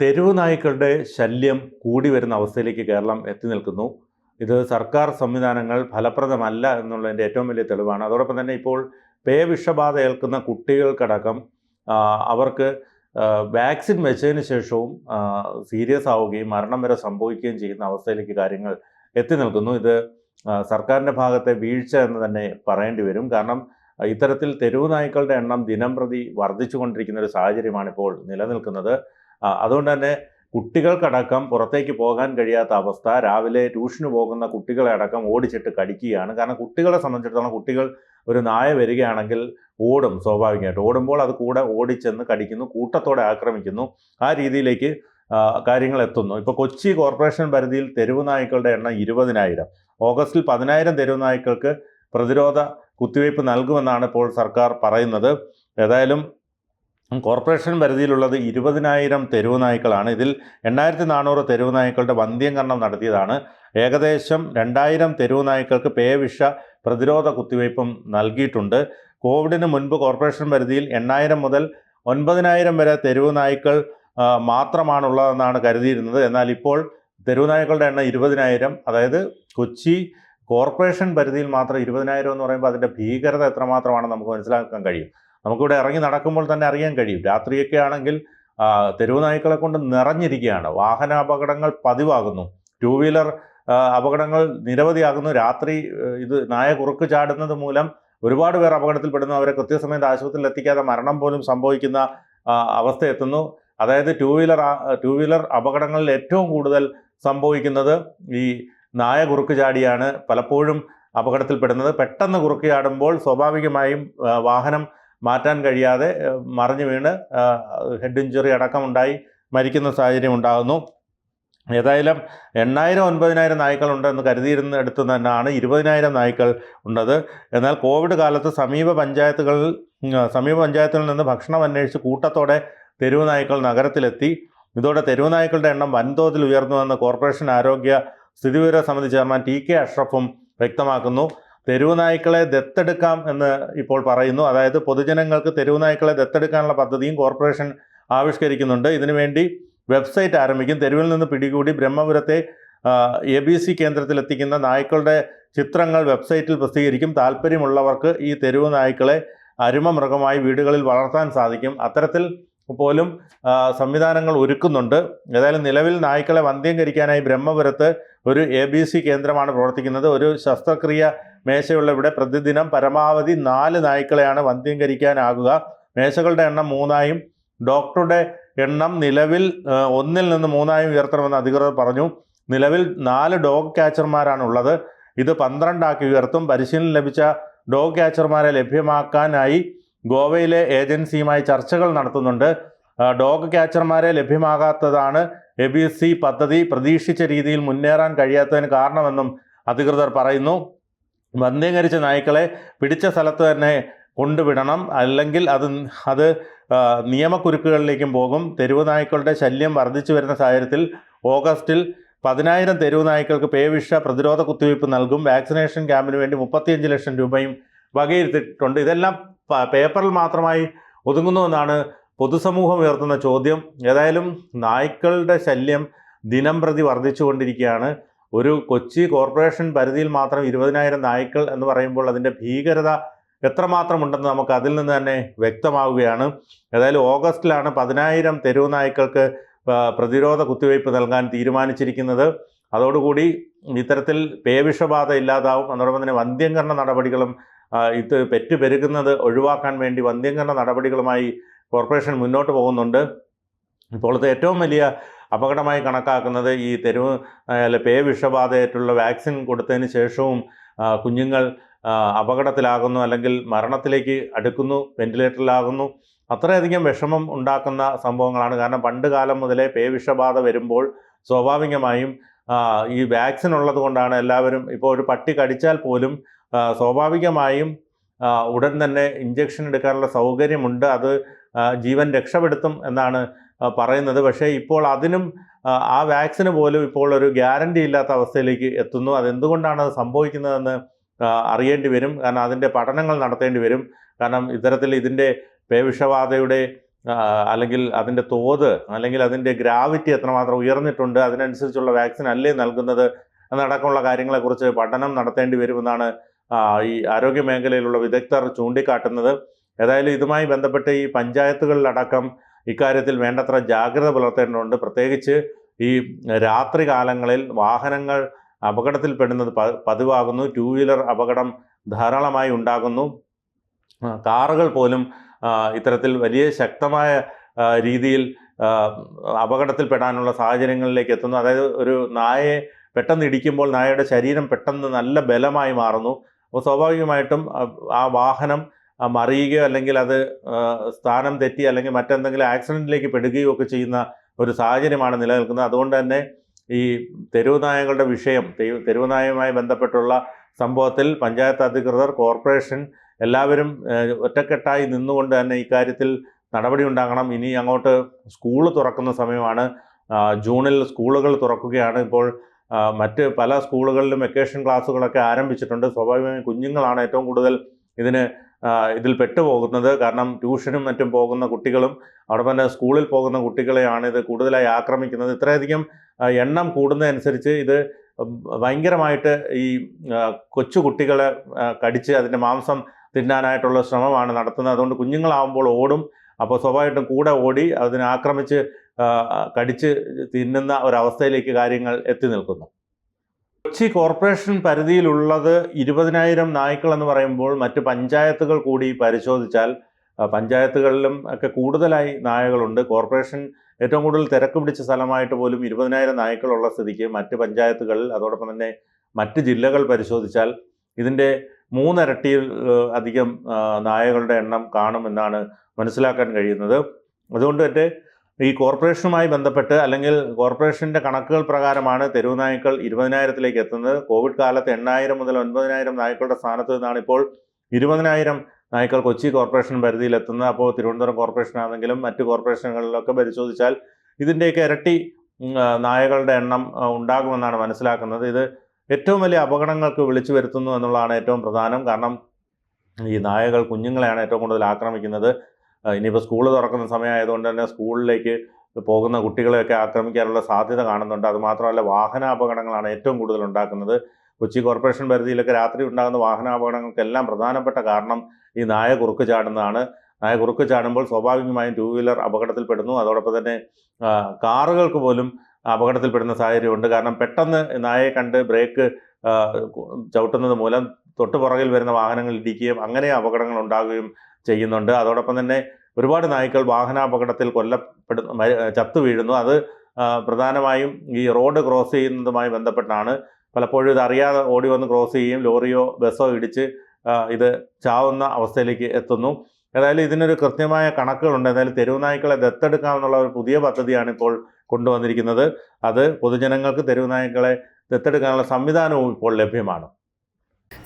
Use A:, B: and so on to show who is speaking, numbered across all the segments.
A: തെരുവ് നായ്ക്കളുടെ ശല്യം കൂടി വരുന്ന അവസ്ഥയിലേക്ക് കേരളം എത്തി നിൽക്കുന്നു. ഇത് സർക്കാർ സംവിധാനങ്ങൾ ഫലപ്രദമല്ല എന്നുള്ളതിന്റെ ഏറ്റവും വലിയ തെളിവാണ്. അതോടൊപ്പം തന്നെ ഇപ്പോൾ പേ വിഷബാധ ഏൽക്കുന്ന കുട്ടികൾക്കടക്കം അവർക്ക് വാക്സിൻ വെച്ചതിന് ശേഷവും സീരിയസ് ആവുകയും മരണം വരെ സംഭവിക്കുകയും ചെയ്യുന്ന അവസ്ഥയിലേക്ക് കാര്യങ്ങൾ എത്തി നിൽക്കുന്നു. ഇത് സർക്കാരിന്റെ ഭാഗത്തെ വീഴ്ച എന്ന് തന്നെ പറയേണ്ടി വരും. കാരണം ഇത്തരത്തിൽ തെരുവ് നായ്ക്കളുടെ എണ്ണം ദിനം പ്രതി വർദ്ധിച്ചുകൊണ്ടിരിക്കുന്ന ഒരു സാഹചര്യമാണ് ഇപ്പോൾ നിലനിൽക്കുന്നത്. അതുകൊണ്ട് തന്നെ കുട്ടികൾക്കടക്കം പുറത്തേക്ക് പോകാൻ കഴിയാത്ത അവസ്ഥ രാവിലെ ട്യൂഷന് പോകുന്ന കുട്ടികളെ അടക്കം ഓടിച്ചിട്ട് കടിക്കുകയാണ്. കാരണം കുട്ടികളെ സംബന്ധിച്ചിടത്തോളം കുട്ടികൾ ഒരു നായ വരികയാണെങ്കിൽ ഓടും സ്വാഭാവികമായിട്ട്. ഓടുമ്പോൾ അത് കൂടെ ഓടിച്ചെന്ന് കടിക്കുന്നു കൂട്ടത്തോടെ ആക്രമിക്കുന്നു ആ രീതിയിലേക്ക് കാര്യങ്ങൾ എത്തുന്നു. ഇപ്പോൾ കൊച്ചി കോർപ്പറേഷൻ പരിധിയിൽ തെരുവ് നായ്ക്കളുടെ എണ്ണം ഇരുപതിനായിരം. ഓഗസ്റ്റിൽ പതിനായിരം തെരുവ് നായ്ക്കൾക്ക് പ്രതിരോധ കുത്തിവയ്പ് നൽകുമെന്നാണ് ഇപ്പോൾ സർക്കാർ പറയുന്നത്. ഏതായാലും കോർപ്പറേഷൻ പരിധിയിലുള്ളത് ഇരുപതിനായിരം തെരുവ് നായ്ക്കളാണ്. ഇതിൽ എണ്ണായിരത്തി നാനൂറ് തെരുവ് നായ്ക്കളുടെ വന്ധ്യംകരണം നടത്തിയതാണ്. ഏകദേശം രണ്ടായിരം തെരുവ് നായ്ക്കൾക്ക് പേവിഷ പ്രതിരോധ കുത്തിവയ്പും നൽകിയിട്ടുണ്ട്. കോവിഡിന് മുൻപ് കോർപ്പറേഷൻ പരിധിയിൽ എണ്ണായിരം മുതൽ ഒൻപതിനായിരം വരെ തെരുവ് നായ്ക്കൾ മാത്രമാണുള്ളതെന്നാണ് കരുതിയിരുന്നത്. എന്നാൽ ഇപ്പോൾ തെരുവ് നായ്ക്കളുടെ എണ്ണം ഇരുപതിനായിരം അതായത് കൊച്ചി കോർപ്പറേഷൻ പരിധിയിൽ മാത്രം ഇരുപതിനായിരം എന്ന് പറയുമ്പോൾ അതിന്റെ ഭീകരത എത്രമാത്രമാണെന്ന് നമുക്ക് മനസ്സിലാക്കാൻ കഴിയും. നമുക്കിവിടെ ഇറങ്ങി നടക്കുമ്പോൾ തന്നെ അറിയാൻ കഴിയും. രാത്രിയൊക്കെ ആണെങ്കിൽ തെരുവ് നായ്ക്കളെ കൊണ്ട് നിറഞ്ഞിരിക്കുകയാണ്. വാഹന അപകടങ്ങൾ പതിവാകുന്നു. ടൂ വീലർ അപകടങ്ങൾ നിരവധിയാകുന്നു. രാത്രി ഇത് നായ കുറുക്ക് ചാടുന്നത് മൂലം ഒരുപാട് പേർ അപകടത്തിൽപ്പെടുന്നു. അവരെ കൃത്യസമയത്ത് ആശുപത്രിയിൽ എത്തിക്കാതെ മരണം പോലും സംഭവിക്കുന്ന അവസ്ഥ എത്തുന്നു. അതായത് ടൂ വീലർ ടൂ വീലർ അപകടങ്ങളിൽ ഏറ്റവും കൂടുതൽ സംഭവിക്കുന്നത് ഈ നായ കുറുക്ക് ചാടിയാണ് പലപ്പോഴും അപകടത്തിൽപ്പെടുന്നത്. പെട്ടെന്ന് കുറുക്ക് ചാടുമ്പോൾ സ്വാഭാവികമായും വാഹനം മാറ്റാൻ കഴിയാതെ മറിഞ്ഞു വീണ് ഹെഡ് ഇഞ്ചുറി അടക്കമുണ്ടായി മരിക്കുന്ന സാഹചര്യം ഉണ്ടാകുന്നു. ഏതായാലും എണ്ണായിരം ഒൻപതിനായിരം നായ്ക്കളുണ്ട് എന്ന് കരുതിയിരുന്നിടത്ത് തന്നെയാണ് ഇരുപതിനായിരം നായ്ക്കൾ ഉള്ളത്. എന്നാൽ കോവിഡ് കാലത്ത് സമീപ പഞ്ചായത്തുകളിൽ സമീപ പഞ്ചായത്തുകളിൽ നിന്ന് ഭക്ഷണം അന്വേഷിച്ച് കൂട്ടത്തോടെ തെരുവ് നായ്ക്കൾ നഗരത്തിലെത്തി. ഇതോടെ തെരുവ് നായ്ക്കളുടെ എണ്ണം വൻതോതിൽ ഉയർന്നുവെന്ന് കോർപ്പറേഷൻ ആരോഗ്യ സ്ഥിതിവിവര സമിതി ചെയർമാൻ ടി കെ അഷ്റഫും വ്യക്തമാക്കുന്നു. തെരുവ് നായ്ക്കളെ ദത്തെടുക്കാം എന്ന് ഇപ്പോൾ പറയുന്നു. അതായത് പൊതുജനങ്ങൾക്ക് തെരുവ് നായ്ക്കളെ ദത്തെടുക്കാനുള്ള പദ്ധതിയും കോർപ്പറേഷൻ ആവിഷ്കരിക്കുന്നുണ്ട്. ഇതിനുവേണ്ടി വെബ്സൈറ്റ് ആരംഭിക്കും. തെരുവിൽ നിന്ന് പിടികൂടി ബ്രഹ്മപുരത്തെ എ ബി സി കേന്ദ്രത്തിലെത്തിക്കുന്ന നായ്ക്കളുടെ ചിത്രങ്ങൾ വെബ്സൈറ്റിൽ പ്രസിദ്ധീകരിക്കും. താല്പര്യമുള്ളവർക്ക് ഈ തെരുവ് നായ്ക്കളെ അരുമ മൃഗമായി വീടുകളിൽ വളർത്താൻ സാധിക്കും. അത്തരത്തിൽ പോലും സംവിധാനങ്ങൾ ഒരുക്കുന്നുണ്ട്. ഏതായാലും നിലവിൽ നായ്ക്കളെ വന്ധ്യംകരിക്കാനായി ബ്രഹ്മപുരത്ത് ഒരു എ കേന്ദ്രമാണ് പ്രവർത്തിക്കുന്നത്. ഒരു ശസ്ത്രക്രിയ മേശയുള്ള ഇവിടെ പ്രതിദിനം പരമാവധി നാല് നായ്ക്കളെയാണ് വന്ധ്യംകരിക്കാനാകുക മേശകളുടെ എണ്ണം മൂന്നായും ഡോക്ടറുടെ എണ്ണം നിലവിൽ ഒന്നിൽ നിന്ന് മൂന്നായും ഉയർത്തണമെന്ന് അധികൃതർ പറഞ്ഞു. നിലവിൽ നാല് ഡോഗ് ക്യാച്ചർമാരാണ് ഉള്ളത് ഇത് പന്ത്രണ്ടാക്കി ഉയർത്തും. പരിശീലനം ലഭിച്ച ഡോഗ് ക്യാച്ചർമാരെ ലഭ്യമാക്കാനായി ഗോവയിലെ ഏജൻസിയുമായി ചർച്ചകൾ നടത്തുന്നുണ്ട്. ഡോഗ് ക്യാച്ചർമാരെ ലഭ്യമാകാത്തതാണ് എ ബി സി പദ്ധതി. പ്രതീക്ഷിച്ച രീതിയിൽ മുന്നേറാൻ കഴിയാത്തതിന് കാരണമെന്നും അധികൃതർ പറയുന്നു. വന്ധ്യീകരിച്ച നായ്ക്കളെ പിടിച്ച സ്ഥലത്ത് തന്നെ കൊണ്ടുവിടണം. അല്ലെങ്കിൽ അത് അത് നിയമക്കുരുക്കുകളിലേക്കും പോകും. തെരുവ് നായ്ക്കളുടെ ശല്യം വർദ്ധിച്ചു വരുന്ന സാഹചര്യത്തിൽ ഓഗസ്റ്റിൽ പതിനായിരം തെരുവ് നായ്ക്കൾക്ക് പേവിഷ പ്രതിരോധ കുത്തിവയ്പ് നൽകും. വാക്സിനേഷൻ ക്യാമ്പിന് വേണ്ടി മുപ്പത്തിയഞ്ച് ലക്ഷം രൂപയും വകയിരുത്തിയിട്ടുണ്ട്. ഇതെല്ലാം പേപ്പറിൽ മാത്രമായി ഒതുങ്ങുന്നുവെന്നാണ് പൊതുസമൂഹം ഉയർത്തുന്ന ചോദ്യം. ഏതായാലും നായ്ക്കളുടെ ശല്യം ദിനം പ്രതി വർദ്ധിച്ചുകൊണ്ടിരിക്കുകയാണ്. ഒരു കൊച്ചി കോർപ്പറേഷൻ പരിധിയിൽ മാത്രം ഇരുപതിനായിരം നായ്ക്കൾ എന്ന് പറയുമ്പോൾ അതിന്റെ ഭീകരത എത്രമാത്രം ഉണ്ടെന്ന് നമുക്ക് അതിൽ നിന്ന് തന്നെ വ്യക്തമാവുകയാണ്. ഏതായാലും ഓഗസ്റ്റിലാണ് പതിനായിരം തെരുവ് നായ്ക്കൾക്ക് പ്രതിരോധ കുത്തിവയ്പ് നൽകാൻ തീരുമാനിച്ചിരിക്കുന്നത്. അതോടുകൂടി ഇത്തരത്തിൽ പേവിഷബാധ ഇല്ലാതാവും. അതോടൊപ്പം തന്നെ വന്ധ്യംകരണ നടപടികളും ഇത് പെറ്റു പെരുകുന്നത് ഒഴിവാക്കാൻ വേണ്ടി വന്ധ്യംകരണ നടപടികളുമായി കോർപ്പറേഷൻ മുന്നോട്ട് പോകുന്നുണ്ട്. ഇപ്പോഴത്തെ ഏറ്റവും വലിയ അപകടമായി കണക്കാക്കുന്നത് ഈ തെരുവ് അല്ല പേ വിഷബാധയായിട്ടുള്ള വാക്സിൻ കൊടുത്തതിന് ശേഷവും കുഞ്ഞുങ്ങൾ അപകടത്തിലാകുന്നു അല്ലെങ്കിൽ മരണത്തിലേക്ക് അടുക്കുന്നു വെന്റിലേറ്ററിലാകുന്നു. അത്രയധികം വിഷമം ഉണ്ടാക്കുന്ന സംഭവങ്ങളാണ്. കാരണം പണ്ട് കാലം മുതലേ പേ വിഷബാധ വരുമ്പോൾ സ്വാഭാവികമായും ഈ വാക്സിൻ ഉള്ളത് കൊണ്ടാണ് എല്ലാവരും ഇപ്പോൾ ഒരു പട്ടി കടിച്ചാൽ പോലും സ്വാഭാവികമായും ഉടൻ തന്നെ ഇഞ്ചക്ഷൻ എടുക്കാനുള്ള സൗകര്യമുണ്ട്. അത് ജീവൻ രക്ഷപ്പെടുത്തും എന്നാണ് പറയുന്നത്. പക്ഷേ ഇപ്പോൾ അതിനും ആ, വാക്സിന് പോലും ഇപ്പോൾ ഒരു ഗ്യാരണ്ടി ഇല്ലാത്ത അവസ്ഥയിലേക്ക് എത്തുന്നു. അതെന്തുകൊണ്ടാണ് അത് സംഭവിക്കുന്നതെന്ന് അറിയേണ്ടി വരും. കാരണം അതിന്റെ പഠനങ്ങൾ നടത്തേണ്ടി വരും. കാരണം ഇത്തരത്തിൽ ഇതിന്റെ പേവിഷബാധയുടെ അല്ലെങ്കിൽ അതിന്റെ തോത് അല്ലെങ്കിൽ അതിന്റെ ഗ്രാവിറ്റി എത്രമാത്രം ഉയർന്നിട്ടുണ്ട് അതിനനുസരിച്ചുള്ള വാക്സിൻ അല്ലേ നൽകുന്നത് എന്നടക്കമുള്ള കാര്യങ്ങളെക്കുറിച്ച് പഠനം നടത്തേണ്ടി വരുമെന്നാണ് ഈ ആരോഗ്യ മേഖലയിലുള്ള വിദഗ്ധർ ചൂണ്ടിക്കാട്ടുന്നത്. ഏതായാലും ഇതുമായി ബന്ധപ്പെട്ട് ഈ പഞ്ചായത്തുകളിലടക്കം ഇക്കാര്യത്തിൽ വേണ്ടത്ര ജാഗ്രത പുലർത്തേണ്ടതുണ്ട്. പ്രത്യേകിച്ച് ഈ രാത്രി കാലങ്ങളിൽ വാഹനങ്ങൾ അപകടത്തിൽപ്പെടുന്നത് പതിവാകുന്നു. ടൂ വീലർ അപകടം ധാരാളമായി ഉണ്ടാകുന്നു. കാറുകൾ പോലും ഇത്തരത്തിൽ വലിയ ശക്തമായ രീതിയിൽ അപകടത്തിൽപ്പെടാനുള്ള സാഹചര്യങ്ങളിലേക്ക് എത്തുന്നു. അതായത് ഒരു നായയെ പെട്ടെന്ന് ഇടിക്കുമ്പോൾ നായയുടെ ശരീരം പെട്ടെന്ന് നല്ല ബലമായി മാറുന്നു. അപ്പോൾ സ്വാഭാവികമായിട്ടും ആ- വാഹനം മറിയുകയോ അല്ലെങ്കിൽ അത് സ്ഥാനം തെറ്റി അല്ലെങ്കിൽ മറ്റെന്തെങ്കിലും ആക്സിഡന്റിലേക്ക് പെടുകയോ ഒക്കെ ചെയ്യുന്ന ഒരു സാഹചര്യമാണ് നിലനിൽക്കുന്നത്. അതുകൊണ്ട് തന്നെ ഈ തെരുവ് നായകളുടെ വിഷയം തെരു- തെരുവ് നായയുമായി ബന്ധപ്പെട്ടുള്ള സംഭവത്തിൽ പഞ്ചായത്ത് അധികൃതർ കോർപ്പറേഷൻ എല്ലാവരും ഒറ്റക്കെട്ടായി നിന്നുകൊണ്ട് തന്നെ ഇക്കാര്യത്തിൽ നടപടി ഉണ്ടാകണം. ഇനി അങ്ങോട്ട് സ്കൂൾ തുറക്കുന്ന സമയമാണ്. ജൂണിൽ സ്കൂളുകൾ തുറക്കുകയാണ്. ഇപ്പോൾ മറ്റ് പല സ്കൂളുകളിലും വെക്കേഷൻ ക്ലാസ്സുകളൊക്കെ ആരംഭിച്ചിട്ടുണ്ട്. സ്വാഭാവികമായും കുഞ്ഞുങ്ങളാണ് ഏറ്റവും കൂടുതൽ ഇതിന് ഇതിൽ പെട്ടുപോകുന്നത്. കാരണം ട്യൂഷനും മറ്റും പോകുന്ന കുട്ടികളും അവിടെ തന്നെ സ്കൂളിൽ പോകുന്ന കുട്ടികളെയാണ് ഇത് കൂടുതലായി ആക്രമിക്കുന്നത്. ഇത്രയധികം എണ്ണം കൂടുന്നതനുസരിച്ച് ഇത് ഭയങ്കരമായിട്ട് ഈ കൊച്ചു കുട്ടികളെ കടിച്ച് അതിന്റെ മാംസം തിന്നാനായിട്ടുള്ള ശ്രമമാണ് നടത്തുന്നത്. അതുകൊണ്ട് കുഞ്ഞുങ്ങളാവുമ്പോൾ ഓടും. അപ്പോൾ സ്വാഭാവികമായിട്ടും കൂടെ ഓടി അതിനെ ആക്രമിച്ച് കടിച്ച് തിന്നുന്ന ഒരവസ്ഥയിലേക്ക് കാര്യങ്ങൾ എത്തി നിൽക്കുന്നു. കൊച്ചി കോർപ്പറേഷൻ പരിധിയിലുള്ളത് ഇരുപതിനായിരം നായ്ക്കൾ എന്ന് പറയുമ്പോൾ മറ്റ് പഞ്ചായത്തുകൾ കൂടി പരിശോധിച്ചാൽ പഞ്ചായത്തുകളിലും ഒക്കെ കൂടുതലായി നായകളുണ്ട്. കോർപ്പറേഷൻ ഏറ്റവും കൂടുതൽ തിരക്ക് പിടിച്ച സ്ഥലമായിട്ട് പോലും ഇരുപതിനായിരം നായ്ക്കളുള്ള സ്ഥിതിക്ക് മറ്റ് പഞ്ചായത്തുകളിൽ അതോടൊപ്പം തന്നെ മറ്റ് ജില്ലകൾ പരിശോധിച്ചാൽ ഇതിന്റെ മൂന്നിരട്ടിയിൽ അധികം നായകളുടെ എണ്ണം കാണുമെന്നാണ് മനസ്സിലാക്കാൻ കഴിയുന്നത്. അതുകൊണ്ട് തന്നെ ഈ കോർപ്പറേഷനുമായി ബന്ധപ്പെട്ട് അല്ലെങ്കിൽ കോർപ്പറേഷന്റെ കണക്കുകൾ പ്രകാരമാണ് തെരുവ് നായ്ക്കൾ ഇരുപതിനായിരത്തിലേക്ക് എത്തുന്നത്. കോവിഡ് കാലത്ത് എണ്ണായിരം മുതൽ ഒൻപതിനായിരം നായ്ക്കളുടെ സ്ഥാനത്ത് നിന്നാണ് ഇപ്പോൾ ഇരുപതിനായിരം നായ്ക്കൾ കൊച്ചി കോർപ്പറേഷൻ പരിധിയിൽ എത്തുന്നത് അപ്പോൾ തിരുവനന്തപുരം കോർപ്പറേഷൻ ആണെങ്കിലും മറ്റ് കോർപ്പറേഷനുകളിലൊക്കെ പരിശോധിച്ചാൽ ഇതിന്റെയൊക്കെ ഇരട്ടി നായകളുടെ എണ്ണം ഉണ്ടാകുമെന്നാണ് മനസ്സിലാക്കുന്നത്. ഇത് ഏറ്റവും വലിയ അപകടങ്ങൾക്ക് വിളിച്ചു വരുത്തുന്നു എന്നുള്ളതാണ് ഏറ്റവും പ്രധാനം. കാരണം ഈ നായകൾ കുഞ്ഞുങ്ങളെയാണ് ഏറ്റവും കൂടുതൽ ആക്രമിക്കുന്നത്. ഇനിയിപ്പോൾ സ്കൂൾ തുറക്കുന്ന സമയമായതുകൊണ്ട് തന്നെ സ്കൂളിലേക്ക് പോകുന്ന കുട്ടികളെയൊക്കെ ആക്രമിക്കാനുള്ള സാധ്യത കാണുന്നുണ്ട്. അതുമാത്രമല്ല വാഹനാപകടങ്ങളാണ് ഏറ്റവും കൂടുതൽ ഉണ്ടാക്കുന്നത്. കൊച്ചി കോർപ്പറേഷൻ പരിധിയിലൊക്കെ രാത്രി ഉണ്ടാകുന്ന വാഹനാപകടങ്ങൾക്കെല്ലാം പ്രധാനപ്പെട്ട കാരണം ഈ നായ കുറുക്ക് ചാടുന്നതാണ്. നായ കുറുക്ക് ചാടുമ്പോൾ സ്വാഭാവികമായും ടൂ വീലർ അപകടത്തിൽപ്പെടുന്നു. അതോടൊപ്പം തന്നെ കാറുകൾക്ക് പോലും അപകടത്തിൽപ്പെടുന്ന സാഹചര്യമുണ്ട്. കാരണം പെട്ടെന്ന് നായയെ കണ്ട് ബ്രേക്ക് ചവിട്ടുന്നത് മൂലം തൊട്ടുപുറകിൽ വരുന്ന വാഹനങ്ങൾ ഇടിക്കുകയും അങ്ങനെ അപകടങ്ങൾ ഉണ്ടാകുകയും ചെയ്യുന്നുണ്ട്. അതോടൊപ്പം തന്നെ ഒരുപാട് നായ്ക്കൾ വാഹനാപകടത്തിൽ കൊല്ലപ്പെടുന്ന ചത്തു വീഴുന്നു. അത് പ്രധാനമായും ഈ റോഡ് ക്രോസ് ചെയ്യുന്നതുമായി ബന്ധപ്പെട്ടാണ്. പലപ്പോഴും ഇത് അറിയാതെ ഓടി വന്ന് ക്രോസ് ചെയ്യുകയും ലോറിയോ ബസ്സോ ഇടിച്ച് ഇത് ചാവുന്ന അവസ്ഥയിലേക്ക് എത്തുന്നു. ഏതായാലും ഇതിനൊരു കൃത്യമായ കണക്കുകളുണ്ട്. എന്തായാലും തെരുവ് നായ്ക്കളെ ദത്തെടുക്കാമെന്നുള്ള ഒരു പുതിയ പദ്ധതിയാണ് ഇപ്പോൾ കൊണ്ടുവന്നിരിക്കുന്നത്. അത് പൊതുജനങ്ങൾക്ക് തെരുവ് നായ്ക്കളെ ദത്തെടുക്കാനുള്ള സംവിധാനവും ഇപ്പോൾ ലഭ്യമാണ്.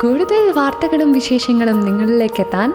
B: കൂടുതൽ വാർത്തകളും വിശേഷങ്ങളും നിങ്ങളിലേക്ക് എത്താൻ